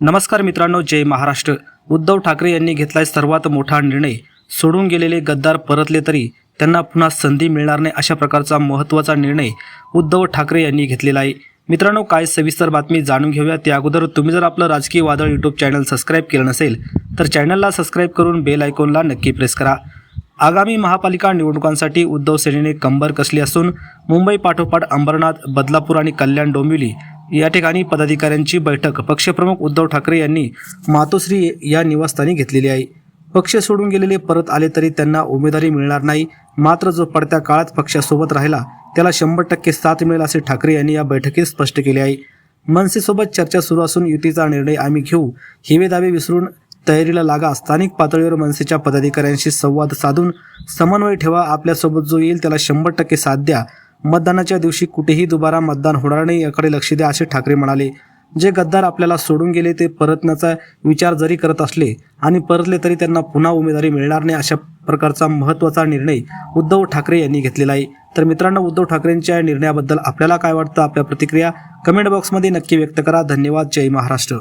नमस्कार मित्रांनो जय महाराष्ट्र. उद्धव ठाकरे यांनी घेतलाय सर्वात मोठा निर्णय. सोडून गेलेले गद्दार परतले तरी त्यांना पुन्हा संधी मिळणार नाही अशा प्रकारचा महत्त्वाचा निर्णय उद्धव ठाकरे यांनी घेतलेला आहे. मित्रांनो काय सविस्तर बातमी जाणून घेऊया. त्या अगोदर तुम्ही जर आपलं राजकीय वादळ यूट्यूब चॅनल सबस्क्राईब केलं नसेल तर चॅनलला सबस्क्राईब करून बेल आयकॉनला नक्की प्रेस करा. आगामी महापालिका निवडणुकांसाठी उद्धव सेनेने कंबर कसली असून मुंबई पाठोपाठ अंबरनाथ बदलापूर आणि कल्याण डोंबिवली या ठिकाणी पदाधिकाऱ्यांची बैठक. पक्षप्रमुख उद्धव ठाकरे यांनी मातोश्री या निवासस्थानी घेतलेली आहे. पक्ष सोडून गेलेले परत आले तरी त्यांना उमेदवारी मिळणार नाही. मात्र जो पडत्या काळात पक्षासोबत राहिला त्याला शंभर टक्के साथ मिळेल असे ठाकरे यांनी या बैठकीत स्पष्ट केले आहे. मनसेसोबत चर्चा सुरू असून युतीचा निर्णय आम्ही घेऊ. हिवे दावे विसरून तयारीला लागा. स्थानिक पातळीवर मनसेच्या पदाधिकाऱ्यांशी संवाद साधून समन्वय ठेवा. आपल्यासोबत जो येईल त्याला शंभर टक्के साथ द्या. मतदानाच्या दिवशी कुठेही दुबारा मतदान होणार नाही याकडे लक्ष द्या असे ठाकरे म्हणाले. जे गद्दार आपल्याला सोडून गेले ते परतण्याचा विचार जरी करत असले आणि परतले तरी त्यांना पुन्हा उमेदवारी मिळणार नाही अशा प्रकारचा महत्त्वाचा निर्णय उद्धव ठाकरे यांनी घेतलेला आहे. तर मित्रांनो उद्धव ठाकरेंच्या या निर्णयाबद्दल आपल्याला काय वाटतं? आपल्या प्रतिक्रिया कमेंट बॉक्समध्ये नक्की व्यक्त करा. धन्यवाद. जय महाराष्ट्र.